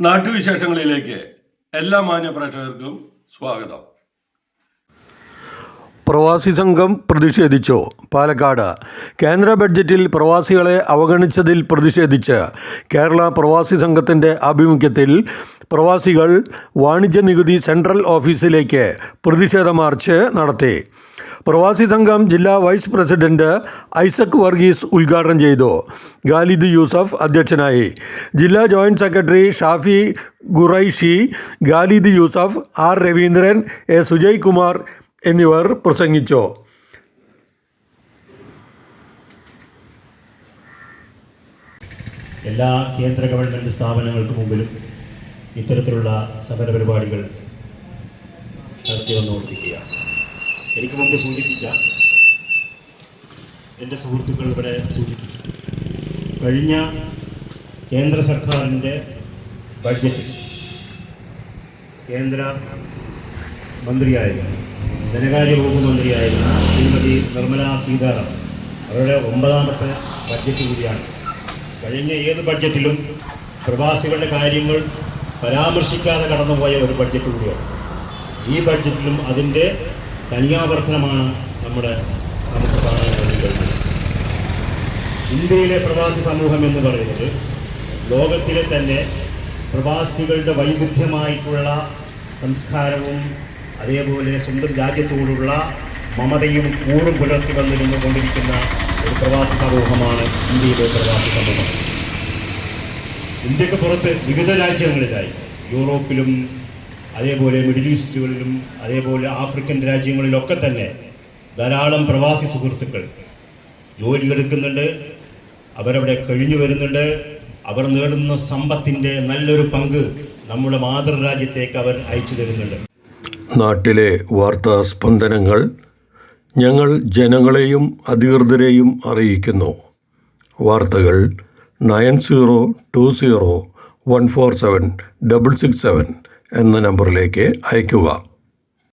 നാട്ടുവിശേഷങ്ങളിലേക്ക് എല്ലാ മാന്യ പ്രേക്ഷകർക്കും സ്വാഗതം. പ്രവാസി സംഘം പ്രതിഷേധിച്ചു. പാലക്കാട്. കേന്ദ്ര ബഡ്ജറ്റിൽ പ്രവാസികളെ അവഗണിച്ചതിൽ പ്രതിഷേധിച്ച് കേരള പ്രവാസി സംഘത്തിന്റെ ആഭിമുഖ്യത്തിൽ പ്രവാസികൾ വാണിജ്യ നികുതി സെൻട്രൽ ഓഫീസിലേക്ക് പ്രതിഷേധ മാർച്ച് നടത്തി. പ്രവാസി സംഘം ജില്ലാ വൈസ് പ്രസിഡന്റ് ഐസക് വർഗീസ് ഉദ്ഘാടനം ചെയ്തു. ഖാലിദ് യൂസഫ് അധ്യക്ഷനായി. ജില്ലാ joint secretary Shafi Qureshi Khalid Yusuf R Raveendran A Sujay Kumar എന്നിവർ പ്രസംഗിച്ചു. എല്ലാ കേന്ദ്ര ഗവൺമെന്റ് സ്ഥാപനങ്ങൾക്ക് മുമ്പിലും ഇത്തരത്തിലുള്ള സമരപരിപാടികൾ നടത്തി വന്നുകൊണ്ടിരിക്കുകയാണ് എനിക്ക് മുമ്പ് സൂചിപ്പിച്ച എന്റെ സുഹൃത്തുക്കൾ ഇവിടെ സൂചിപ്പിച്ചു. കഴിഞ്ഞ കേന്ദ്ര സർക്കാരിന്റെ ബഡ്ജറ്റ് കേന്ദ്ര മന്ത്രിയായിരുന്നു ധനകാര്യ വകുപ്പ് മന്ത്രിയായിരുന്ന ശ്രീമതി നിർമ്മല സീതാറാം അവരുടെ ഒമ്പതാമത്തെ ബഡ്ജറ്റ് കൂടിയാണ്. കഴിഞ്ഞ ഏത് ബഡ്ജറ്റിലും പ്രവാസികളുടെ കാര്യങ്ങൾ പരാമർശിക്കാതെ കടന്നുപോയ ഒരു ബഡ്ജറ്റ് കൂടിയാണ്. ഈ ബഡ്ജറ്റിലും അതിന്റെ തനിയാവർത്തനമാണ് നമ്മുടെ നമുക്ക് കാണാൻ കഴിഞ്ഞത് ഇന്ത്യയിലെ പ്രവാസി സമൂഹം എന്ന് പറയുന്നത് ലോകത്തിലെ തന്നെ പ്രവാസികളുടെ വൈവിധ്യമായിട്ടുള്ള സംസ്കാരവും അതേപോലെ സ്വന്തം രാജ്യത്തോടുള്ള മമതയും കൂറും പുലർത്തി വന്നിരുന്നു കൊണ്ടിരിക്കുന്ന ഒരു പ്രവാസി സമൂഹമാണ് ഇന്ത്യയിലെ പ്രവാസി സമൂഹം. ഇന്ത്യയ്ക്ക് പുറത്ത് വിവിധ രാജ്യങ്ങളിലായി യൂറോപ്പിലും അതേപോലെ മിഡിൽ ഈസ്റ്റുകളിലും അതേപോലെ ആഫ്രിക്കൻ രാജ്യങ്ങളിലൊക്കെ തന്നെ ധാരാളം പ്രവാസി സുഹൃത്തുക്കൾ ജോലിയെടുക്കുന്നുണ്ട് അവരവിടെ കഴിഞ്ഞു വരുന്നുണ്ട്. അവർ നേടുന്ന സമ്പത്തിന്റെ നല്ലൊരു പങ്ക് നമ്മുടെ മാതൃരാജ്യത്തേക്ക് അവർ അയച്ചു തരുന്നുണ്ട്. നാട്ടിലെ വാർത്താ സ്പന്ദനങ്ങൾ ഞങ്ങൾ ജനങ്ങളെയും അധികൃതരെയും അറിയിക്കുന്നു. വാർത്തകൾ nine zero two zero one four seven double six seven എന്ന നമ്പറിലേക്ക് അയയ്ക്കുക.